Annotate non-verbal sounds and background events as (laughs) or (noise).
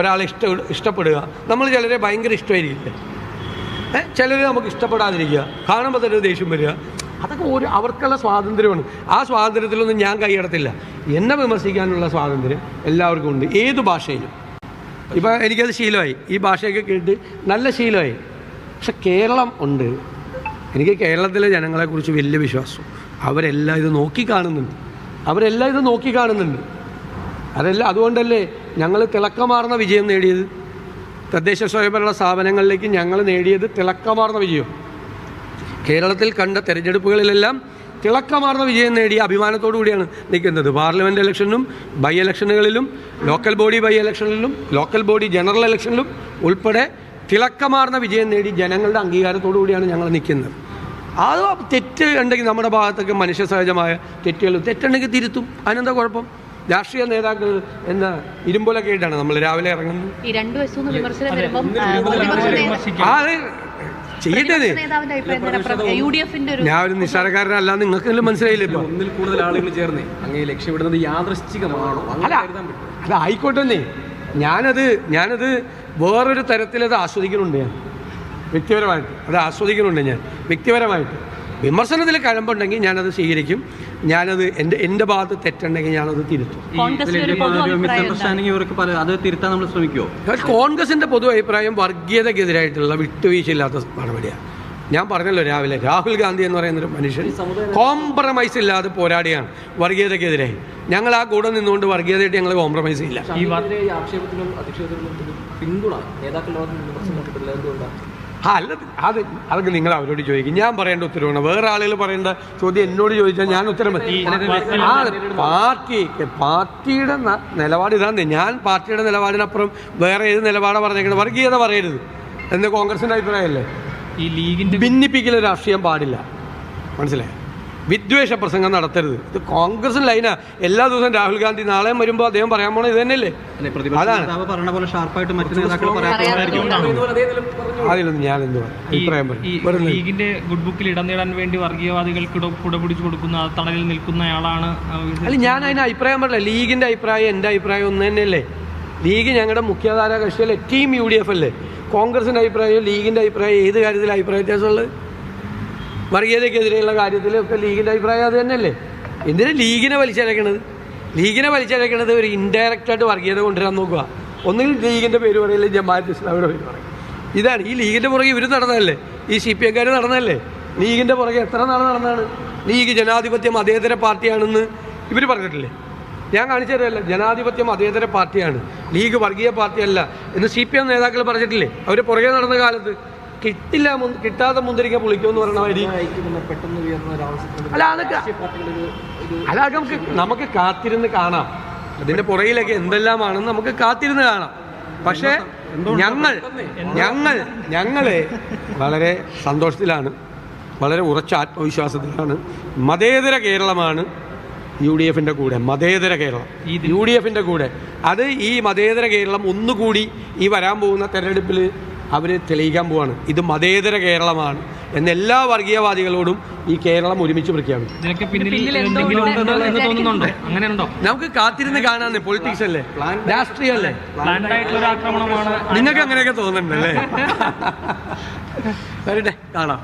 ഒരാളെ ഇഷ്ട ഇഷ്ടപ്പെടുക. നമ്മൾ ചിലരെ ഭയങ്കര ഇഷ്ടമായിരിക്കില്ലേ? ഏഹ് ചിലർ നമുക്ക് ഇഷ്ടപ്പെടാതിരിക്കുക. കാണുമ്പോൾ തന്നെ ദേഷ്യം വരിക. അതൊക്കെ ഒരു അവർക്കുള്ള സ്വാതന്ത്ര്യമാണ്. ആ സ്വാതന്ത്ര്യത്തിലൊന്നും ഞാൻ കൈയടത്തില്ല. എന്നെ വിമർശിക്കാനുള്ള സ്വാതന്ത്ര്യം എല്ലാവർക്കും ഉണ്ട്. ഏത് ഭാഷയിലും. ഇപ്പോൾ എനിക്കത് ശീലമായി. ഈ ഭാഷയൊക്കെ കേട്ട് നല്ല ശീലമായി. പക്ഷെ കേരളം ഉണ്ട്. എനിക്ക് കേരളത്തിലെ ജനങ്ങളെക്കുറിച്ച് വലിയ വിശ്വാസം. അവരെല്ലാം ഇത് നോക്കി കാണുന്നുണ്ട്. അവരെല്ലാം ഇത് നോക്കി കാണുന്നുണ്ട്. അതല്ല അതുകൊണ്ടല്ലേ ഞങ്ങൾ തിളക്കമാർന്ന വിജയം നേടിയത്. തദ്ദേശ സ്വയംഭരണ സ്ഥാപനങ്ങളിലേക്ക് ഞങ്ങൾ നേടിയത് തിളക്കമാർന്ന വിജയം. കേരളത്തിൽ കണ്ട തെരഞ്ഞെടുപ്പുകളിലെല്ലാം തിളക്കമാർന്ന വിജയം നേടിയ അഭിമാനത്തോടു കൂടിയാണ് നിൽക്കുന്നത്. പാർലമെന്റ് ഇലക്ഷനിലും ബൈ ഇലക്ഷനുകളിലും ലോക്കൽ ബോഡി ബൈ ഇലക്ഷനിലും ലോക്കൽ ബോഡി ജനറൽ ഇലക്ഷനിലും ഉൾപ്പെടെ തിളക്കമാർന്ന വിജയം നേടി ജനങ്ങളുടെ അംഗീകാരത്തോടു കൂടിയാണ് ഞങ്ങൾ നിൽക്കുന്നത്. അത് തെറ്റ് ഉണ്ടെങ്കിൽ നമ്മുടെ ഭാഗത്തൊക്കെ മനുഷ്യ സഹജമായ തെറ്റുകൾ തെറ്റുണ്ടെങ്കിൽ തിരുത്തും. അതിനെന്താ കുഴപ്പം? രാഷ്ട്രീയ നേതാക്കൾ എന്ന ഇരുമ്പൊലൊക്കെ കേട്ടാണ് നമ്മൾ രാവിലെ ഇറങ്ങുന്നത്. ഈ രണ്ടു വശത്തുനിന്ന് വിമർശനം അതെ, ഒരു ഞാൻ ഒരു നിസ്സാരക്കാരനല്ല നിങ്ങൾക്ക് മനസ്സിലായില്ലേ ഒന്നിൽ കൂടുതൽ ആളുകൾ ചേർന്ന്. അങ്ങേ ലക്ഷ്യമിടുന്നത് യാദൃശ്ചികമാണോ? അങ്ങനെ അല്ല അത് ആയിക്കോട്ടെന്നേ ഞാനത് ഞാനത് വേറൊരു തരത്തിലത് ആസ്വദിക്കുന്നുണ്ട് ഞാൻ. വ്യക്തിപരമായിട്ട്. അത് ആസ്വദിക്കുന്നുണ്ട് ഞാൻ. വ്യക്തിപരമായിട്ട്. വിമർശനത്തിൽ കഴമ്പുണ്ടെങ്കിൽ ഞാനത് സ്വീകരിക്കും. ഞാനത് എന്റെ എന്റെ ഭാഗത്ത് തെറ്റുണ്ടെങ്കിൽ ഞാനത് തിരുത്തും. കോൺഗ്രസിന്റെ പൊതു അഭിപ്രായം വർഗീയതക്കെതിരായിട്ടുള്ള ഇവർക്ക് പല അത് തിരുത്താൻ നമ്മൾ ശ്രമിക്കുമോ പക്ഷേ കോൺഗ്രസിന്റെ പൊതു അഭിപ്രായം വർഗീയതയ്ക്കെതിരായിട്ടുള്ള വിട്ടുവീഴ്ചയില്ലാത്ത നടപടിയാണ്. ഞാൻ പറഞ്ഞല്ലോ രാവിലെ രാഹുൽ ഗാന്ധി എന്ന് പറയുന്ന ഒരു മനുഷ്യൻ കോംപ്രമൈസ് ഇല്ലാതെ പോരാടിയാണ് വർഗീയതക്കെതിരെ ഞങ്ങൾ ആ കൂടെ നിന്നുകൊണ്ട് വർഗീയതയായിട്ട് ഞങ്ങൾ കോംപ്രമൈസ് ഇല്ല ഈ ആക്ഷേപത്തിനും അധിക്ഷേപത്തിനും ഒരു പിന്തുണ നേതാക്കളുടെ ആ അല്ല അത് അതൊക്കെ നിങ്ങൾ അവരോട് ചോദിക്കും. ഞാൻ പറയേണ്ട ഉത്തരവാണ്. വേറെ ആളുകൾ പറയേണ്ട ചോദ്യം എന്നോട് ചോദിച്ചാൽ ഞാൻ ഉത്തരം. ആ പാർട്ടി പാർട്ടിയുടെ നിലപാട് ഇതാണ് ഞാൻ പാർട്ടിയുടെ നിലപാടിനപ്പുറം വേറെ ഏത് നിലപാടാണ് പറഞ്ഞേക്കുന്നത് വർഗീയത പറയരുത്. എന്ന് കോൺഗ്രസിന്റെ അഭിപ്രായമല്ലേ? ഈ ലീഗിന്റെ ഭിന്നിപ്പിക്കൽ രാഷ്ട്രീയം പാടില്ല. മനസ്സിലായോ? വിദ്വേഷ പ്രസംഗം നടത്തരുത്. ഇത് കോൺഗ്രസ് ലൈനാ. എല്ലാ ദിവസവും രാഹുൽ ഗാന്ധി നാളെ വരുമ്പോൾ അദ്ദേഹം പറയാൻ പോണത് ഇത് തന്നെയല്ലേ. അതിലൊന്നും ഞാൻ എന്ത് അഭിപ്രായം ലീഗിന്റെ ഗുഡ് ബുക്കിൽ ഇടം നേടാൻ വേണ്ടി വർഗീയവാദികൾക്ക് കുടപിടിച്ചു കൊടുക്കുന്ന ആ തണലിൽ നിൽക്കുന്ന ആളാണ് അല്ല ഞാൻ അതിന് അഭിപ്രായം പറയില്ല ലീഗിന്റെ അഭിപ്രായം എന്റെ അഭിപ്രായം ഒന്ന് തന്നെയല്ലേ? ലീഗ് ഞങ്ങളുടെ മുഖ്യധാര കക്ഷിയല്ലേ? ടീം യു ഡി എഫ് അല്ലേ? കോൺഗ്രസിന്റെ അഭിപ്രായം ലീഗിന്റെ അഭിപ്രായം ഏത് കാര്യത്തിൽ അഭിപ്രായ വ്യത്യാസമുള്ളത് വർഗീയതയ്ക്കെതിരെയുള്ള കാര്യത്തിലൊക്കെ ലീഗിന്റെ അഭിപ്രായം അത് തന്നെയല്ലേ? എന്തിനാ ലീഗിനെ വലിച്ചടക്കണത് ലീഗിനെ വലിച്ചടക്കണത് ഒരു ഇൻഡയറക്റ്റായിട്ട് വർഗീയത കൊണ്ടുവരാൻ നോക്കുക. ഒന്നുകിൽ ലീഗിന്റെ പേര് പറയില്ല ജമാഅത്ത് ഇസ്ലാമിയുടെ പേര് പറയും. ഇതാണ് ഈ ലീഗിന്റെ പുറകെ ഇവർ നടന്നതല്ലേ? ഈ സി പി എംകാർ നടന്നതല്ലേ? ലീഗിന്റെ പുറകെ എത്ര നാൾ നടന്നതാണ്? ലീഗ് ജനാധിപത്യ മതേതര പാർട്ടിയാണെന്ന് ഇവർ പറഞ്ഞിട്ടില്ലേ? ഞാൻ കാണിച്ചു തരല്ല ജനാധിപത്യ മതേതര പാർട്ടിയാണ്. ലീഗ് വർഗീയ പാർട്ടിയല്ല എന്ന് സി പി എം നേതാക്കൾ പറഞ്ഞിട്ടില്ലേ? അവർ പുറകെ നടന്ന കാലത്ത് കിട്ടില്ല മുന്ത്- കിട്ടാതെ മുന്തിരിക്ക പുളിക്കുമെന്ന് പറഞ്ഞ മാതിരി. അല്ല അതൊക്കെ അല്ല നമുക്ക് നമുക്ക് കാത്തിരുന്ന് കാണാം. അതിന്റെ പുറകിലൊക്കെ എന്തെല്ലാമാണെന്ന് നമുക്ക് കാത്തിരുന്ന് കാണാം. പക്ഷേ ഞങ്ങൾ ഞങ്ങൾ ഞങ്ങളെ വളരെ സന്തോഷത്തിലാണ്. വളരെ ഉറച്ച ആത്മവിശ്വാസത്തിലാണ്. മതേതര കേരളമാണ് യു ഡി എഫിന്റെ കൂടെ. മതേതര കേരളം. യു ഡി എഫിന്റെ കൂടെ. അത് ഈ മതേതര കേരളം ഒന്നുകൂടി ഈ വരാൻ പോകുന്ന തെരഞ്ഞെടുപ്പിൽ അവർ തെളിയിക്കാൻ പോവാണ്. ഇത് മതേതര കേരളമാണ് എന്ന എല്ലാ വർഗീയവാദികളോടും ഈ കേരളം ഒരുമിച്ച് പ്രഖ്യാപിക്കും. നമുക്ക് കാത്തിരുന്ന് കാണാന്ന് പൊളിറ്റിക്സ് അല്ലേ? രാഷ്ട്രീയ അല്ലേ ആയിട്ടുള്ള ഒരു ആക്രമണമാണ്. നിങ്ങൾക്ക് അങ്ങനെയൊക്കെ തോന്നുന്നുണ്ടല്ലേ? (laughs) വരട്ടെ കാണാം.